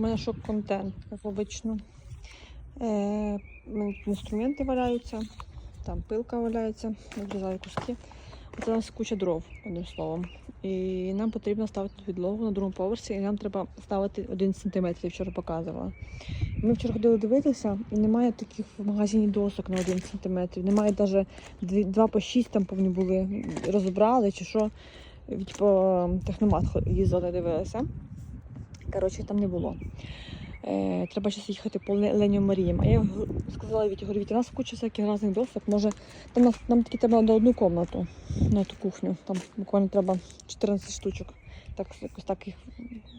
У мене шок-контент, як обично. Е, у мене тут інструменти валяються, там пилка валяється, відрізаю куски. Це у нас куча дров, одним словом. І нам потрібно ставити підлогу на другому поверсі, і нам треба ставити 1 см, я вчора показувала. Ми вчора ходили дивитися, і немає таких в магазині досок на 1 см. Немає навіть 2 по 6 там повні були, розібрали чи що. Типу, техномат їздили, дивилися. Коротше, там не було. Е, треба зараз їхати по Леню Маріям. А я сказала Віті, говорю, Віті, у нас куча всяких різних досок. Може, там нас, нам тільки треба на одну кімнату, на ту кухню. Там буквально треба 14 штучок. Так, якось так їх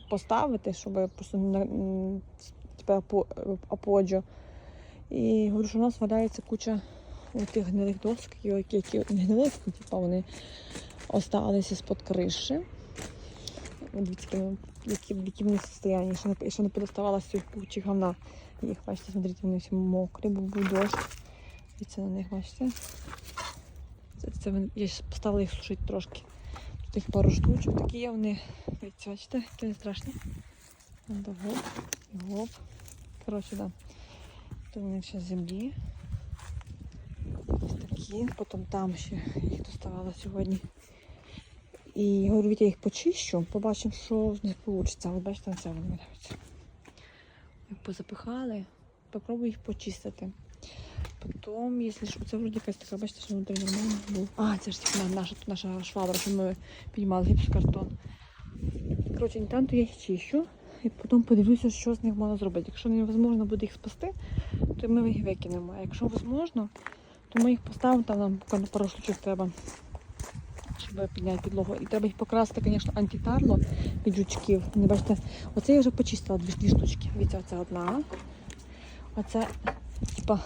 поставити, щоб просто на м, типу, апо- аподжо. І говорю, що у нас валяється куча тих гнилих досок, які, не гнилих, типу, вони осталися з-під криші. Дивіться, вони- які, в якому состоянні, що не, що не подоставала з цих кучі говна. Їх, бачите, смотрите, вони всі мокрі, бо був дощ. Дивіться на них, бачите. Це, це я щас поставила їх сушити трошки. Тут їх пару штучок, такі є вони. Дивіться, бачите, які вони страшні. Гоп, гоп. Коротше, да. Тут вони ще землі. Ось такі. Потім там ще їх доставала сьогодні. І говорю, я їх почищу, побачимо, що з них вийде. От бачите, це вони. Як позапихали, попробую їх почистити. Потім, якщо що, це вроді якась така, бачите, що внутрі нормально був. А, це ж типу, наша, наша швабра, що ми піднімали гіпсокартон. Коротше, інтенту я їх чищу. І потім подивлюся, що з них можна зробити. Якщо невозможно буде їх спасти, то ми їх викинемо. А якщо можливо, то ми їх поставимо, там нам пару штучок треба щоб підняти підлогу. І треба їх покрасити, звісно, антитарло від жучків. Не бачите, оце я вже почистила дві, штучки. Дивіться, оце одна. Оце, типа,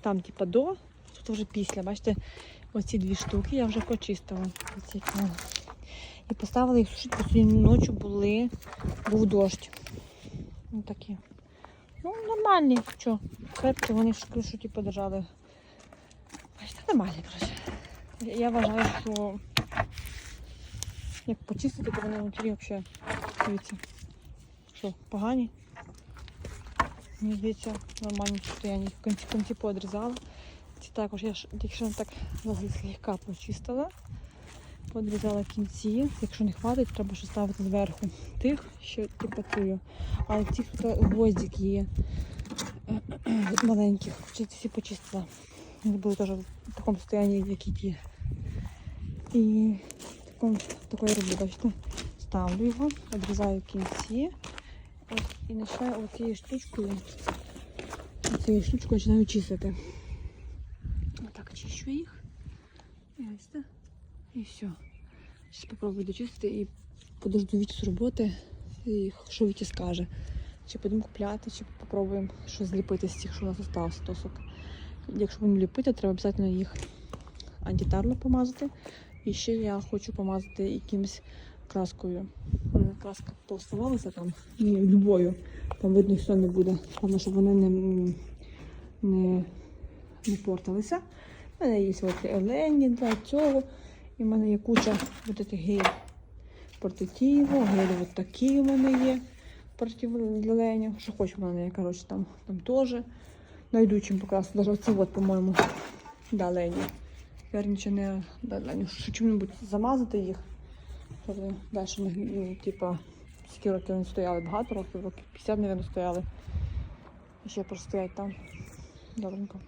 там, типа, до, тут вже після. Бачите, оці дві штуки я вже почистила. Оці. І поставила їх сушити, бо сьогодні ночі були, був дощ. Ось такі. Ну, нормальні, що. Крепкі, вони ж кришу, типу, держали. Бачите, нормальні, коротше. Я вважаю, що як почистити, то вони внутрі взагалі, що, погані. Мені здається, в нормальному. В кінці, кінці подрізала. Ці також я якщо так злегка почистила, подрізала кінці. Якщо не хватить, треба ще ставити зверху тих, що цю. Але ці тут гвоздик є від маленьких. Чи всі почистила. Вони були теж в такому стані, як і ті. І такому, такої роблю, бачите, ставлю його, відрізаю кінці. Ось, і починаю оцією штучкою, цією штучкою починаю чистити. Отак чищу їх. І ось. І все. Зараз спробую дочистити і подожду Вітю з роботи, і що Вітя скаже. Чи будемо купляти, чи попробуємо щось зліпити з тих, що у нас залишилося досок. Якщо будемо ліпити, треба обов'язково їх антитарло помазати. І ще я хочу помазати якимось краскою. Мене краска пооставалася там, ні, любою. Там видно, що не буде. Головне, щоб вони не, не, не портилися. У мене є от елені для цього. І в мене є куча от гель портативу, гель от такі у мене є проти леню. Що хочу в мене коротше, там, там теж. Найду чим покрасити. Даже оце от, по-моєму, да, лені. Нічого не чим-небудь замазати їх. Щоб далі ну, типа, скільки років вони стояли, багато років, років 50, мабуть, стояли. Ще простоять там. Добренько.